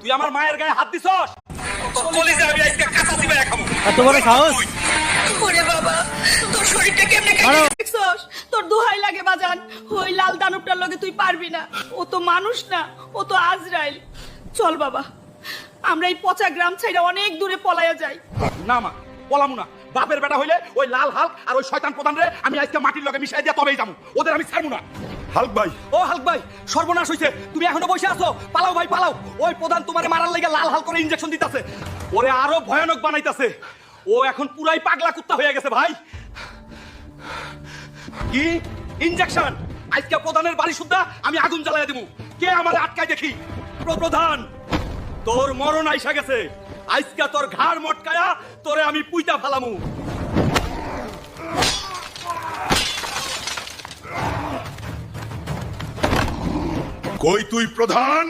তুই আমার মায়ের গায়ে হাত দিছস? কলিজা আমি আজকে কাঁচা দিবে খাব। এত বড় সাহস? ওরে বাবা তোর শরীরটা কেমনে দেখছস? তোর দোহাই লাগে বাজান। ওই লাল দানবটার লগে তুই পারবি না। ও তো মানুষ না ও তো আজরাইল। চল বাবা আমরা এই পচা গ্রাম ছাইরা অনেক দূরে পলায়া যাই। না মা পলামু না। বাপের বেটা হইলে ওই লাল হাল আর ওই শয়তান প্রধান রে আমি আজকে মাটির লগে মিশাই দিয়া তবেই যাব। ওদের আমি ছাড়বো না। হাল্ক ভাই। ও হাল্ক ভাই, সর্বনাশ হইছে। তুমি এখনও বসে আছো? পালাও ভাই, পালাও। ওই প্রধান তোমারে মারার লেগে লাল হাল করে ইনজেকশন দিতাছে। ওরে আরও ভয়ানক বানাইতাছে। ও এখন পুরাই পাগলা কুত্তা হয়ে গেছে ভাই। কি? ইনজেকশন আজকে প্রধানের বাড়ি সুদ্ধা আমি আগুন জ্বালাইয়া দেবো কে আমার আটকায় দেখি? প্র- প্রধান তোর মরণ আইসা গেছে। আজকে তোর ঘাড় মটকায়া তোরে আমি পুইতা ফালামু। কই তুই প্রধান